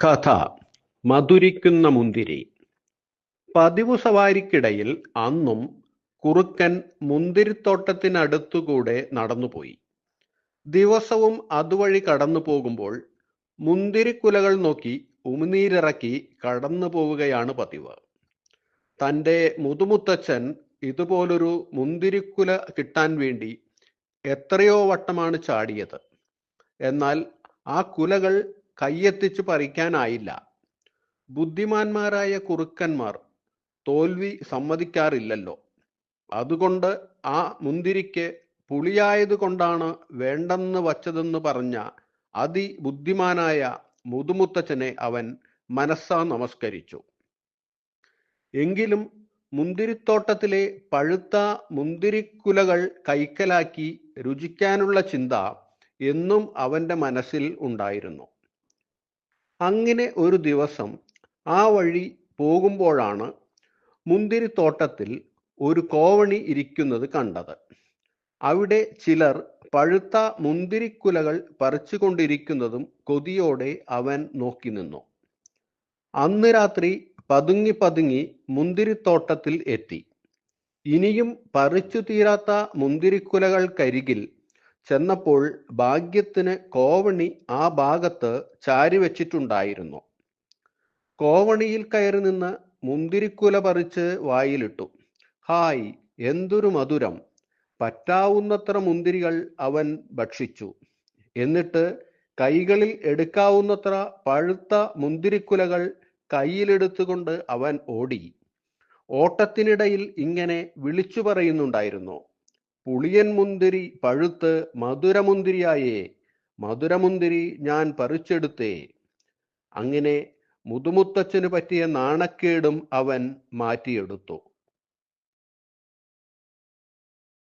കഥ മധുരിക്കുന്ന മുന്തിരി. പതിവു സവാരിക്കിടയിൽ അന്നും കുറുക്കൻ മുന്തിരിത്തോട്ടത്തിനടുത്തുകൂടെ നടന്നുപോയി. ദിവസവും അതുവഴി കടന്നു പോകുമ്പോൾ മുന്തിരിക്കുലകൾ നോക്കി ഉമിനീരിറക്കി കടന്നു പോവുകയാണ് പതിവ്. തന്റെ മുതുമുത്തച്ഛൻ ഇതുപോലൊരു മുന്തിരിക്കുല കിട്ടാൻ വേണ്ടി എത്രയോ വട്ടമാണ് ചാടിയത്. എന്നാൽ ആ കുലകൾ കയ്യെത്തിച്ചു പറിക്കാനായില്ല. ബുദ്ധിമാന്മാരായ കുറുക്കന്മാർ തോൽവി സമ്മതിക്കാറില്ലല്ലോ. അതുകൊണ്ട് ആ മുന്തിരിക്ക് പുളിയായതുകൊണ്ടാണ് വേണ്ടെന്ന് വച്ചതെന്ന് പറഞ്ഞ അതിബുദ്ധിമാനായ മുതുമുത്തച്ഛനെ അവൻ മനസ്സാ നമസ്കരിച്ചു. എങ്കിലും മുന്തിരിത്തോട്ടത്തിലെ പഴുത്ത മുന്തിരിക്കുലകൾ കൈക്കലാക്കി രുചിക്കാനുള്ള ചിന്ത എന്നും അവന്റെ മനസ്സിൽ ഉണ്ടായിരുന്നു. അങ്ങനെ ഒരു ദിവസം ആ വഴി പോകുമ്പോഴാണ് മുന്തിരിത്തോട്ടത്തിൽ ഒരു കോവണി ഇരിക്കുന്നത് കണ്ടത്. അവിടെ ചിലർ പഴുത്ത മുന്തിരിക്കുലകൾ പറിച്ചുകൊണ്ടിരിക്കുന്നതും കൊതിയോടെ അവൻ നോക്കി നിന്നു. അന്ന് രാത്രി പതുങ്ങി പതുങ്ങി മുന്തിരിത്തോട്ടത്തിൽ എത്തി. ഇനിയും പറിച്ചു തീരാത്ത മുന്തിരിക്കുലകൾക്കരികിൽ ചെന്നപ്പോൾ ഭാഗ്യത്തിന് കോവണി ആ ഭാഗത്ത് ചാരിവെച്ചിട്ടുണ്ടായിരുന്നു കോവണിയിൽ കയറി നിന്ന് മുന്തിരിക്കുല പറിച്ച് വായിലിട്ടു. ഹായ് എന്തൊരു മധുരം. പറ്റാവുന്നത്ര മുന്തിരികൾ അവൻ ഭക്ഷിച്ചു. എന്നിട്ട് കൈകളിൽ എടുക്കാവുന്നത്ര പഴുത്ത മുന്തിരിക്കുലകൾ കയ്യിലെടുത്തുകൊണ്ട് അവൻ ഓടി. ഓട്ടത്തിനിടയിൽ ഇങ്ങനെ വിളിച്ചു പറയുന്നുണ്ടായിരുന്നു. പുളിയൻ മുന്തിരി പഴുത്ത് മധുരമുന്തിരിയായേ മധുരമുന്തിരി ഞാൻ പറിച്ചെടുത്തേ. അങ്ങനെ മുതുമുത്തച്ഛന് പറ്റിയ നാണക്കേടും അവൻ മാറ്റിയെടുത്തു.